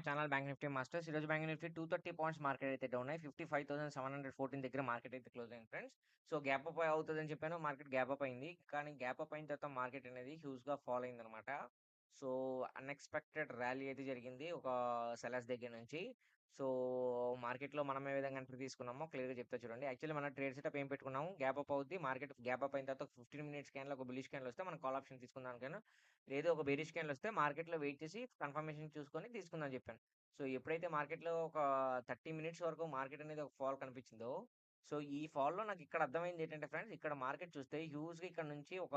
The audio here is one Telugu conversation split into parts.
My channel bank Nifty masters. ఈరోజు బ్యాంక్ నిఫ్టీ 230 పాయింట్స్ మార్కెట్ అయితే డౌన్ అయ్యి 55,714 దగ్గర మార్కెట్ అయితే క్లోజ్ అయింది ఫ్రెండ్స్. సో గ్యాప్ అప్ అవుతుందని చెప్పాను. మార్కెట్ గ్యాప్ అప్ అయింది. కానీ గ్యాప్ అప్ అయిన తర్వాత మార్కెట్ అనేది హ్యూజ్‌గా ఫాల్ అయిందనమాట. సో అన్‌ఎక్స్‌పెక్టెడ్ ర్యాలీ అయితే జరిగింది. ఒక సెల్లర్స్ దగ్గర నుంచి. సో మార్కెట్‌లో మనం ఏ విధంగా ఎంట్రీ తీసుకున్నామో క్లియర్‌గా చెప్తా చూడండి. యాక్చువల్లీ మన ట్రేడ్ సెటప్ ఏం పెట్టుకున్నాము గ్యాప్ అప్ అవుద్ది. మార్కెట్ గ్యాప్ అప్ అయిన తర్వాత ఒక 15 మినిట్స్ క్యాండిల్ ఒక బుల్లిష్ క్యాండిల్ వస్తే మనం కాల్ ఆప్షన్ తీసుకుందాం అనుకున్నాను. లేదు ఒక బేరిష్ క్యాండిల్ వస్తే మార్కెట్‌లో వెయిట్ చేసి కన్ఫర్మేషన్ చూసుకొని తీసుకుందాం అని చెప్పాను. సో ఎప్పుడైతే మార్కెట్‌లో ఒక 30 మినిట్స్ వరకు మార్కెట్ అనేది ఒక ఫాల్ కనిపించిందో, సో ఈ ఫాల్‌లో నాకు ఇక్కడ అర్థమైంది ఏంటంటే ఫ్రెండ్స్ ఇక్కడ మార్కెట్ చూస్తే హ్యూజ్‌గా ఇక్కడ నుంచి ఒక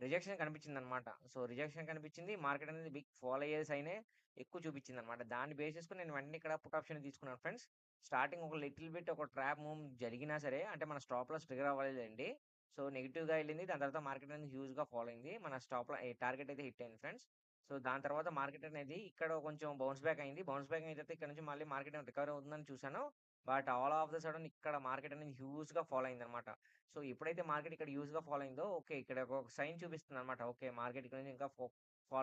రిజెక్షన్ కనిపించిందనమాట. సో రిజెక్షన్ కనిపించింది. మార్కెట్ అనేది బిగ్ ఫాల్ అయ్యే సైనే ఎక్కువ చూపించిందనమాట. దాన్ని బేస్ చేసుకుని నేను వెంటనే ఇక్కడ పుట్ ఆప్షన్ తీసుకున్నాను ఫ్రెండ్స్. స్టార్టింగ్ ఒక లిటిల్ బిట్ ఒక ట్రాప్ మూవ్ జరిగినా సరే అంటే మన స్టాప్ లాస్ ట్రిగర్ అవ్వలేదండి. సో నెగిటివ్గా వెళ్ళింది దాని తర్వాత మార్కెట్ అనేది హ్యూజ్‌గా ఫాలో అయింది. మన స్టాప్ టార్గెట్ అయితే హిట్ అయింది ఫ్రెండ్స్. సో దాని తర్వాత మార్కెట్ అనేది ఇక్కడ కొంచెం బౌన్స్ బ్యాక్ అయింది. బౌన్స్ బ్యాక్ అయిన తర్వాత ఇక్కడ నుంచి మళ్ళీ మార్కెట్ రికవర్ అవుతుందని చూసాను. But all of the sudden ఇక్కడ మార్కెట్ అనేది హ్యూజ్‌గా అయింది అనమాట సో ఎప్పుడైతే మార్కెట్ ఇక్కడ హ్యూజ్‌గా ఫాలో అయిందో ఓకే. ఇక్కడ ఒక సైన్ చూపిస్తుంది అనమాట ఓకే. మార్కెట్ ఇక్కడ నుంచి ఇంకా ఫో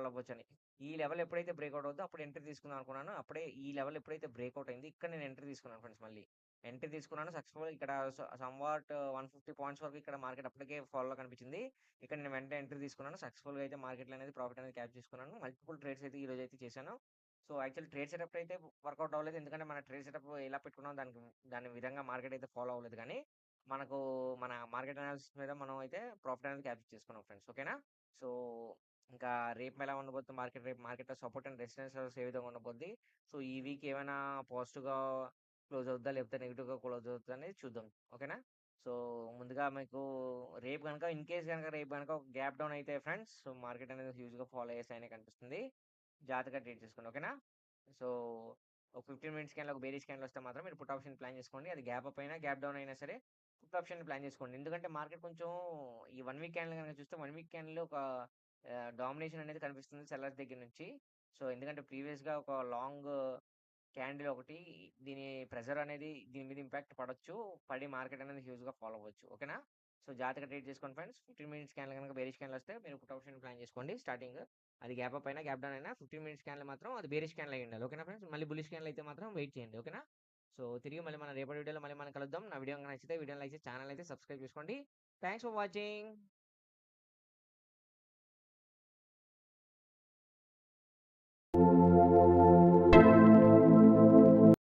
అవ్వచ్చు అని ఈ లెవెల్ ఎప్పుడైతే బ్రేక్అవుట్ అవుతుందో అప్పుడు ఎంట్రీ తీసుకుందాం అనుకున్నాను. అప్పుడే ఈ లెవెల్ ఎప్పుడైతే బ్రేక్అవుట్ అయింది ఇక్కడ నేను ఎంట్రీ తీసుకున్నాను ఫ్రెండ్స్ మళ్ళీ. ఎంట్రీ తీసుకున్నాను. సక్సెస్ఫుల్ ఇక్కడ స సమ్‌వాట్ 150 పాయింట్స్ వరకు ఇక్కడ మార్కెట్ అప్పటికే ఫాలో కనిపించింది. ఇక్కడ నేను వెంటనే ఎంట్రీ తీసుకున్నాను. సక్సెస్‌ఫుల్‌గా అయితే మార్కెట్‌లో అనేది ప్రాఫిట్ అనేది క్యాప్ చేసుకున్నాను. మల్టిపుల్ ట్రేడ్స్ అయితే ఈ రోజు అయితే చేశాను. సో యాక్చువల్లీ ట్రేడ్ సెటప్ అయితే వర్కౌట్ అవ్వలేదు. ఎందుకంటే మన ట్రేడ్ సెటప్ ఎలా పెట్టుకున్నాం దానికి దాని విధంగా మార్కెట్ అయితే ఫాలో అవ్వలేదు కానీ మనకు మన మార్కెట్ అనాలిసిస్ మీద మనం అయితే ప్రాఫిట్ అనేది క్యాప్చర్ చేసుకున్నాం ఫ్రెండ్స్. ఓకేనా? సో ఇంకా రేపు ఎలా ఉండబోతుంది మార్కెట్ రేపు మార్కెట్‌లో సపోర్ట్ అండ్ రెసిడెన్షియల్స్ ఏ విధంగా ఉండబోద్ది. సో ఈ వీక్ ఏమైనా పాజిటివ్‌గా క్లోజ్ అవుద్దా? లేకపోతే నెగిటివ్గా క్లోజ్ అవుతుంది అనేది చూద్దాం. ఓకేనా? సో ముందుగా మీకు రేపు కనుక ఇన్ కేస్ కనుక రేపు కనుక ఒక గ్యాప్ డౌన్ అయితే ఫ్రెండ్స్ సో మార్కెట్ అనేది హ్యూజ్‌గా ఫాలో అయ్యే కనిపిస్తుంది. జాగ్రత్తగా ట్రీట్ చేసుకోండి. ఓకేనా? సో ఒక 15 మినిట్స్ క్యాండ్ ఒక బేరిష్ క్యాండ్ వస్తే మాత్రం మీరు పుట్ ఆప్షన్ ప్లాన్ చేసుకోండి. అది గ్యాప్ అప్ అయినా, గ్యాప్ డౌన్ అయినా సరే పుట్ ఆప్షన్ ప్లాన్ చేసుకోండి. ఎందుకంటే మార్కెట్ కొంచెం ఈ వన్ వీక్ క్యాండ్ కనుక చూస్తే వన్ వీక్ క్యాండిల్‌లో ఒక డామినేషన్ అనేది కనిపిస్తుంది సెల్లర్స్ దగ్గర నుంచి. సో ఎందుకంటే ప్రీవియస్‌గా ఒక లాంగ్ క్యాండిల్ ఒకటి దీని ప్రెజర్ అనేది దీని మీద ఇంపాక్ట్ పడవచ్చు పడి మార్కెట్ అనేది హ్యూజ్‌గా ఫాలో అవ్వచ్చు. ఓకేనా? సో జాగ్రత్తగా ట్రేడ్ చేసుకోండి ఫ్రెండ్స్. 15 మినిట్స్ క్యాండిల్ కనుక బేరిష్ క్యాండిల్ వస్తే మీరు పుట్ ఆప్షన్ ప్లాన్ చేసుకోండి స్టార్టింగ్. అది గ్యాప్ అప్ అయినా, గ్యాప్ డౌన్ అయినా 15 మినిట్స్ క్యాండిల్ మాత్రం అది బేరిష్ క్యాండిల్ అయ్యి ఉండాలి. ఓకేనా ఫ్రెండ్స్? మళ్ళీ బులిష్ క్యాండిల్ అయితే మాత్రం వెయిట్ చేయండి. ఓకేనా? సో తిరిగి మళ్ళీ మన రేపటి వీడియోలో మళ్ళీ మనం కలుద్దాం. నా వీడియో నచ్చితే వీడియో లైక్ చేసి అయితే సబ్స్క్రైబ్ చేసుకోండి. Thanks for watching.